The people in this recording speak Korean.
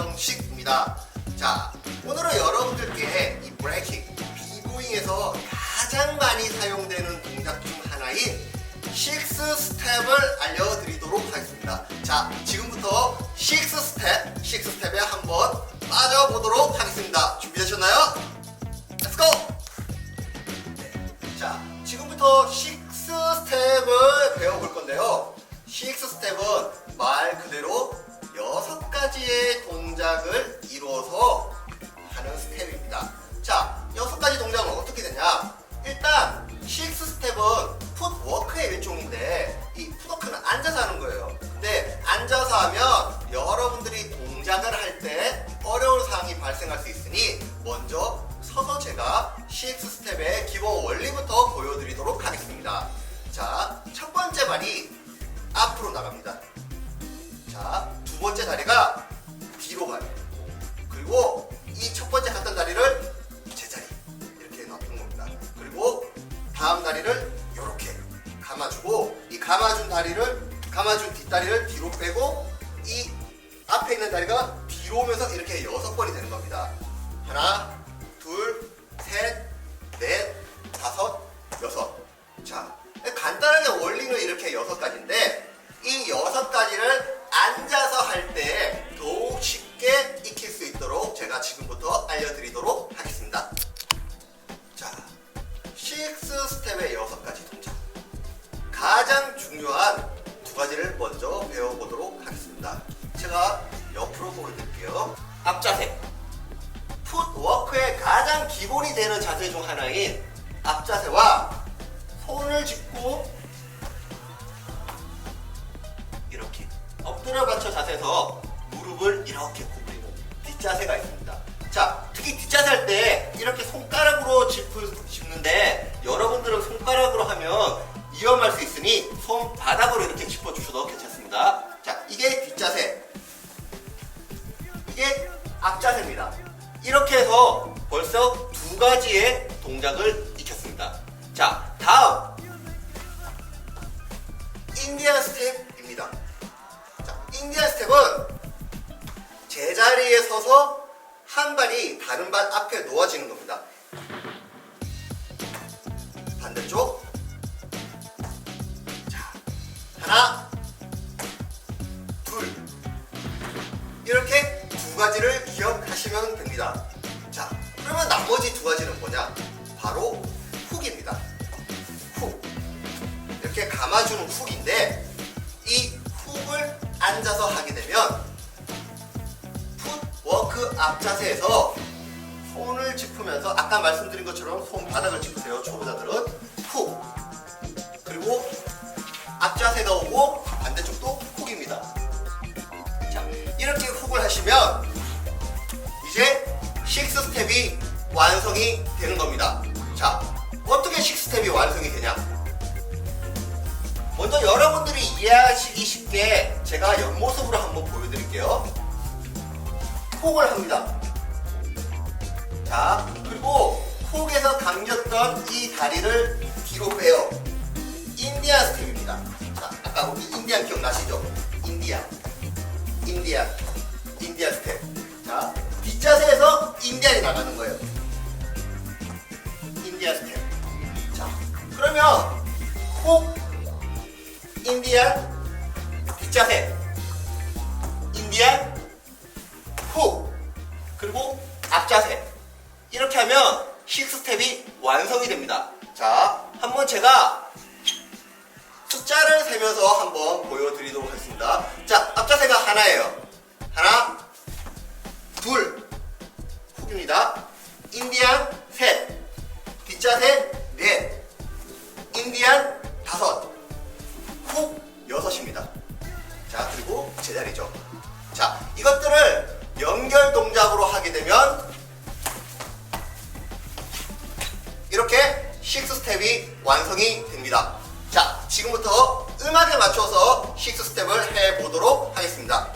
하겠습니다. 자, 오늘은 여러분들께 이 브레이킹, 비보잉에서 가장 많이 사용되는 동작 중 하나인 식스 스텝을 알려드리도록 하겠습니다. 자, 지금부터 식스 스텝, 식스 스텝에 한번 빠져보도록 하겠습니다. 준비되셨나요? Let's go! 자, 지금부터 식스 스텝을 배워볼 건데요. 식스 스텝은 말 그대로 여섯 가지의 동작을 이루어서 하는 스텝입니다. 자, 여섯 가지 동작은 어떻게 되냐? 일단 식스 스텝은 풋워크의 일종인데 이 풋워크는 앉아서 하는 거예요. 근데 앉아서 하면 여러분들이 동작을 할 때 어려운 사항이 발생할 수 있으니 먼저 서서 제가 식스 스텝의 기본 원리부터 보여드리도록 하겠습니다. 자, 첫 번째 다음 다리를 이렇게 감아주고 이 감아준 다리를 감아준 뒷다리를 뒤로 빼고 이 앞에 있는 다리가 뒤로 오면서 이렇게 여섯 번이 되는 겁니다. 하나, 기본이 되는 자세 중 하나인 앞자세와 손을 짚고 이렇게 엎드려 받쳐 자세에서 무릎을 이렇게 구부리는 뒷자세가 있습니다. 자, 특히 뒷자세 할 때 이렇게 손가락으로 짚을, 짚는데 여러분들은 손가락으로 하면 위험할 수 있으니 손바닥으로 이렇게 짚어주셔도 괜찮습니다. 가지의 동작을 익혔습니다. 자, 다음 인디안 스텝입니다. 자, 인디안 스텝은 제자리에 서서 한 발이 다른 발 앞에 놓아지는 겁니다. 반대쪽. 자, 하나, 둘. 이렇게 두 가지를 기억하시면 됩니다. 자, 그러면 나머지 두 가지는 뭐냐? 바로 훅입니다. 훅. 이렇게 감아주는 훅인데 이 훅을 앉아서 하게 되면 풋워크 앞자세에서 손을 짚으면서 아까 말씀드린 것처럼 손바닥을 짚으세요 초보자들은 식스 스텝이 완성이 되는 겁니다 자 어떻게 식스 스텝이 완성이 되냐 먼저 여러분들이 이해하시기 쉽게 제가 옆모습으로 한번 보여드릴게요. 콕을 합니다. 자, 그리고 콕에서 당겼던 이 다리를 뒤로 빼요. 식스 스텝이 완성이 됩니다. 자, 지금부터 음악에 맞춰서 식스 스텝을 해보도록 하겠습니다.